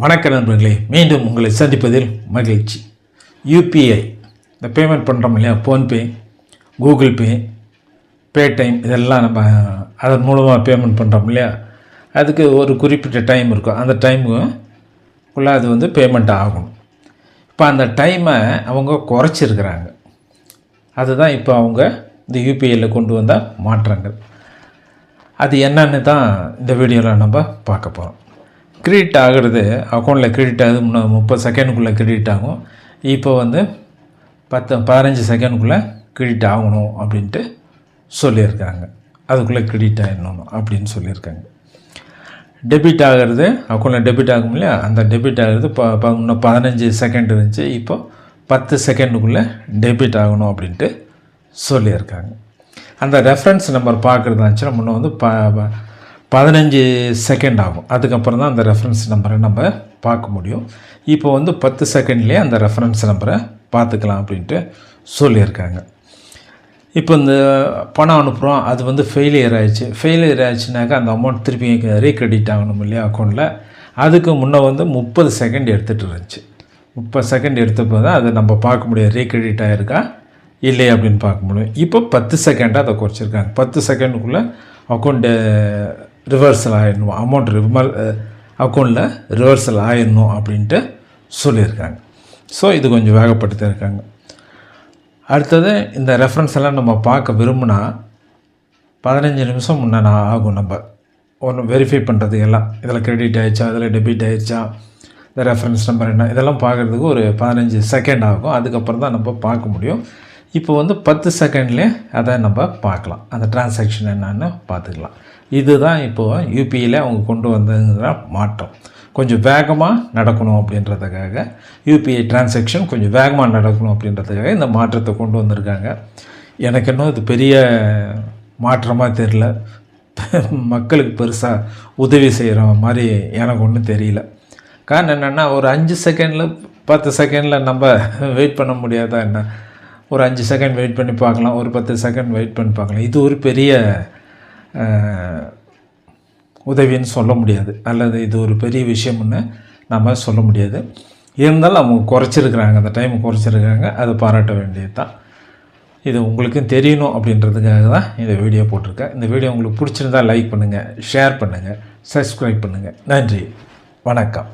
வணக்க நண்பர்களே மீண்டும் உங்களை சந்திப்பதில் மகிழ்ச்சி. யூபிஐ இந்த பேமெண்ட் பண்ணுறோம் இல்லையா? ஃபோன்பே கூகுள் பே பேடைம் இதெல்லாம் நம்ம அதன் மூலமாக பேமெண்ட் பண்ணுறோம் இல்லையா? அதுக்கு ஒரு குறிப்பிட்ட டைம் இருக்கும். அந்த டைமுக்குள்ளே அது வந்து பேமெண்ட் ஆகணும் இப்போ அந்த டைமை அவங்க குறைச்சிருக்கிறாங்க. அதுதான் இப்போ அவங்க இந்த யூபிஐயில் கொண்டு வந்த மாற்றங்கள். அது என்னன்னு தான் இந்த வீடியோவில் நம்ம பார்க்க போகிறோம் கிரெடிட் ஆகிறது அக்கௌண்ட்டில் கிரெடிட் ஆகுது முன்ன முப்பது செகண்டுக்குள்ளே கிரெடிட் ஆகும். இப்போ வந்து பத்து பதினஞ்சு செகண்டுக்குள்ளே கிரெடிட் ஆகணும் அப்படின்ட்டு சொல்லியிருக்காங்க. அதுக்குள்ளே கிரெடிட் ஆகிடணும் அப்படின்னு சொல்லியிருக்காங்க. டெபிட் ஆகிறது அக்கௌண்ட்டில் டெபிட் ஆகும் இல்லையா? அந்த டெபிட் ஆகிறது ப ப- இன்னும் பதினஞ்சு செகண்ட் இருந்துச்சு. இப்போ பத்து செகண்டுக்குள்ளே டெபிட் ஆகணும் அப்படின்ட்டு சொல்லியிருக்காங்க. அந்த ரெஃபரன்ஸ் நம்பர் பார்க்குறதா இருந்துச்சுன்னா வந்து ப ப- பதினஞ்சு செகண்ட் ஆகும். அதுக்கப்புறம் தான் அந்த ரெஃபரன்ஸ் நம்பரை நம்ம பார்க்க முடியும். இப்போ வந்து பத்து செகண்ட்லேயே அந்த ரெஃபரன்ஸ் நம்பரை பார்த்துக்கலாம் அப்படின்ட்டு சொல்லியிருக்காங்க. இப்போ இந்த பணம் அனுப்புகிறோம் அது வந்து ஃபெயிலியர் ஆயிடுச்சு. ஃபெயிலியர் ஆயிடுச்சுனாக்கா அந்த அமௌண்ட் திருப்பி ரீக்ரெடிட் ஆகணும் இல்லையா அக்கௌண்ட்டில் அதுக்கு முன்னே வந்து முப்பது செகண்ட் எடுத்துகிட்டு இருந்துச்சு. முப்பது செகண்ட் எடுத்தப்போ தான் அதை நம்ம பார்க்க முடியும். ரீக்ரெடிட் ஆகிருக்கா இல்லை அப்படின்னு பார்க்க முடியும். இப்போ பத்து செகண்டாக அதை குறைச்சிருக்காங்க. பத்து செகண்டுக்குள்ளே அக்கௌண்ட்டு ரிவர்சல் ஆகிடணும் அமௌண்ட் ரிமல் அக்கௌண்ட்டில் ரிவர்சல் ஆயிடணும் அப்படின்ட்டு சொல்லியிருக்காங்க. ஸோ இது கொஞ்சம் வேகப்படுத்தி இருக்காங்க. அடுத்தது இந்த ரெஃபரன்ஸ் எல்லாம் நம்ம பார்க்க விரும்பினா பதினஞ்சு நிமிஷம் முன்னே நான் ஆகும் நம்ம. ஒன்று வெரிஃபை பண்ணுறது எல்லாம். இதில் கிரெடிட் ஆயிடுச்சா இதில் டெபிட் ஆயிடுச்சா இந்த ரெஃபரன்ஸ் நம்பர் என்ன இதெல்லாம் பார்க்குறதுக்கு ஒரு பதினஞ்சு செகண்ட் ஆகும். அதுக்கப்புறம் தான் நம்ம பார்க்க முடியும். இப்போ வந்து பத்து செகண்ட்லேயே அதை நம்ம பார்க்கலாம். அந்த டிரான்சாக்ஷன் என்னன்னு பார்த்துக்கலாம். இதுதான் இப்போது யூபியில் அவங்க கொண்டு வந்ததுங்கிற மாற்றம். கொஞ்சம் வேகமாக நடக்கணும் அப்படின்றதுக்காக யூபிஐ டிரான்சாக்ஷன் கொஞ்சம் வேகமாக நடக்கணும் அப்படின்றதுக்காக இந்த மாற்றத்தை கொண்டு வந்திருக்காங்க. எனக்கு இன்னும் இது பெரிய மாற்றமாக தெரில மக்களுக்கு பெருசாக உதவி செய்கிற மாதிரி எனக்கு ஒன்றும் தெரியல. காரணம் என்னென்னா ஒரு அஞ்சு செகண்டில் பத்து செகண்டில் நம்ம வெயிட் பண்ண முடியாதா என்ன? ஒரு அஞ்சு செகண்ட் வெயிட் பண்ணி பார்க்கலாம் ஒரு பத்து செகண்ட் வெயிட் பண்ணி பார்க்கலாம். இது ஒரு பெரிய உதவின்னு சொல்ல முடியாது. அல்லது இது ஒரு பெரிய விஷயம்னு நம்ம சொல்ல முடியாது. இருந்தாலும் அவங்க குறைச்சிருக்கிறாங்க அந்த டைம் குறைச்சிருக்காங்க அதை பாராட்ட வேண்டியது தான் இது உங்களுக்கும் தெரியணும் அப்படின்றதுக்காக தான் இந்த வீடியோ போட்டிருக்கேன். இந்த வீடியோ உங்களுக்கு பிடிச்சிருந்தா லைக் பண்ணுங்கள் ஷேர் பண்ணுங்கள் சப்ஸ்கிரைப் பண்ணுங்கள் நன்றி வணக்கம்.